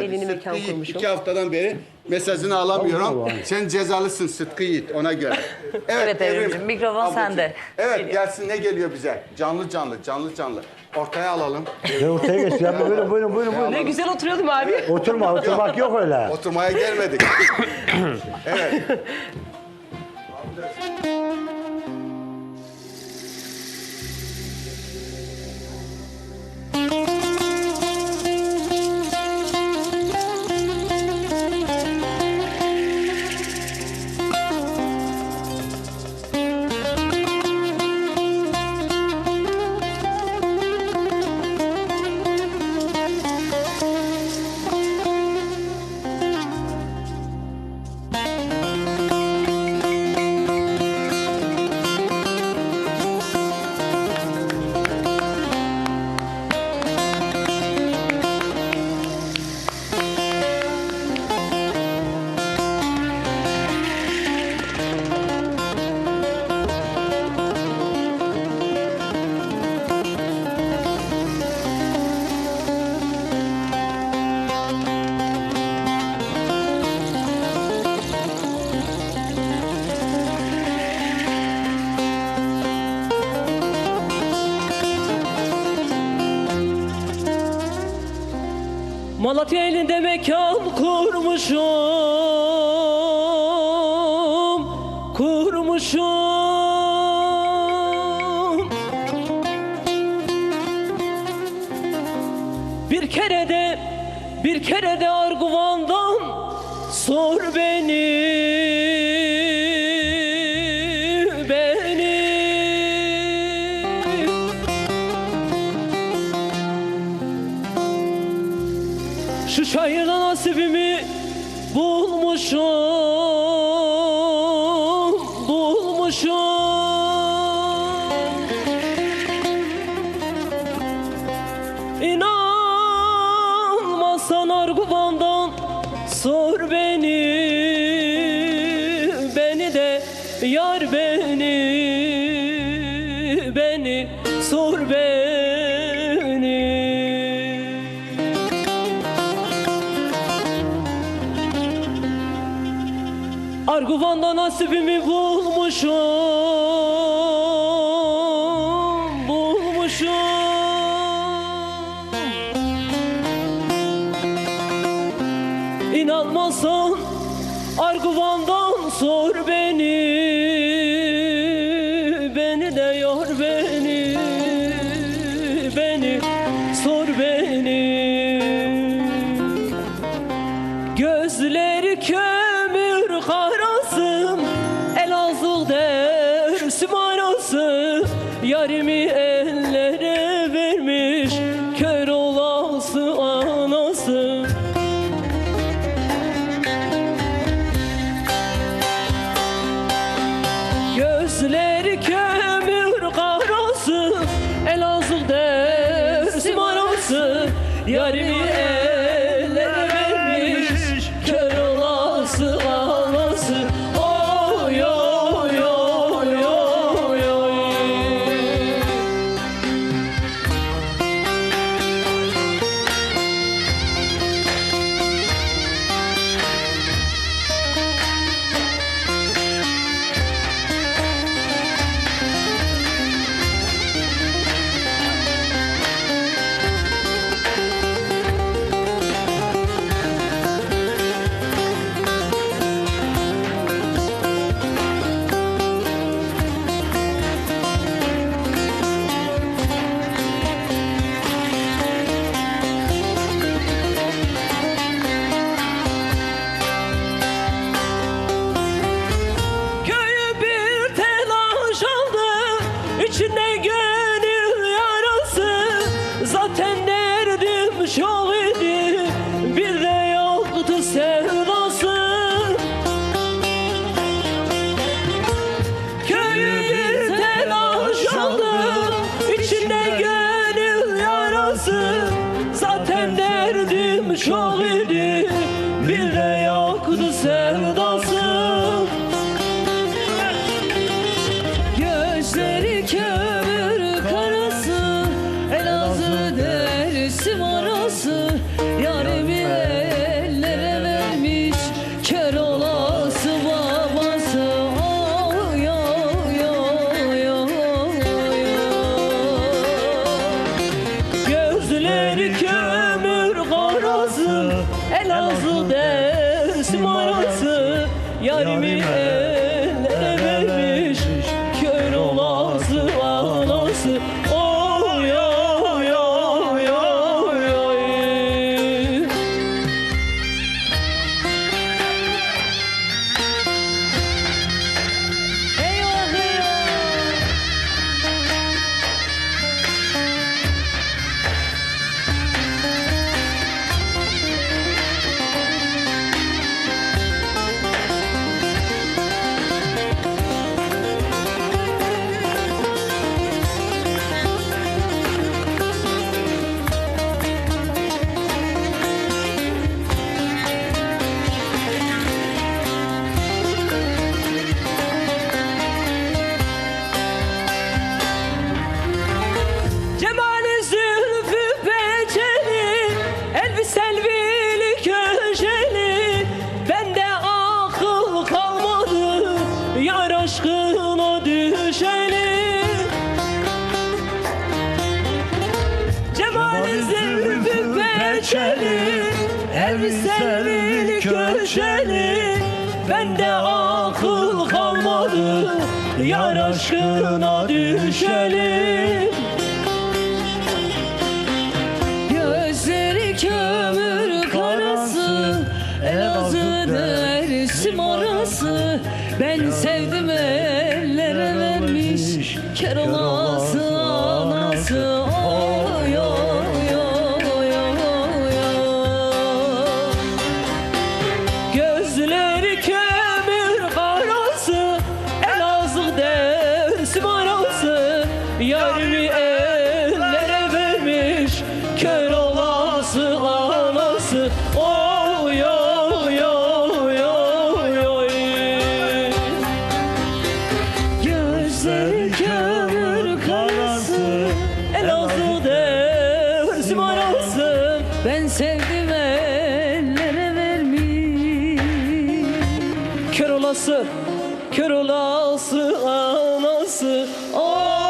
gelmedi. Elini Sıtkı mekan Yiğit kurmuşum. iki haftadan beri mesajını alamıyorum. Sen cezalısın Sıtkı Yiğit ona göre. Evet Evrimciğim, mikrofon ablacığım. sende. Evet gelsin ne geliyor bize? Canlı canlı canlı canlı. Ortaya alalım. Ben ortaya geç. Ya buyurun buyurun buyurun. buyurun. Ne güzel oturuyordum abi. Oturma oturmak yok öyle. Oturmaya gelmedik. Malatya elinde mekan kurmuşum Kurmuşum. Bir kere de bir kere de Arguvan'dan sor beni Şu şairden nasibimi bulmuşum, bulmuşum. İnanmazsan Arguvan'dan sor beni Arguvan'da nasibimi bulmuşum Bulmuşum. İnanmazsan Arguvan'dan ellere preaching they aşkına düşeni. Cemali zülfü peçeli Elbiselli köşeli. Bende akıl kalmadı Yar aşkına düşeli olası Ben sevdim ellere vermiş. Ker olası Kör olası, kör olası anası. Oh!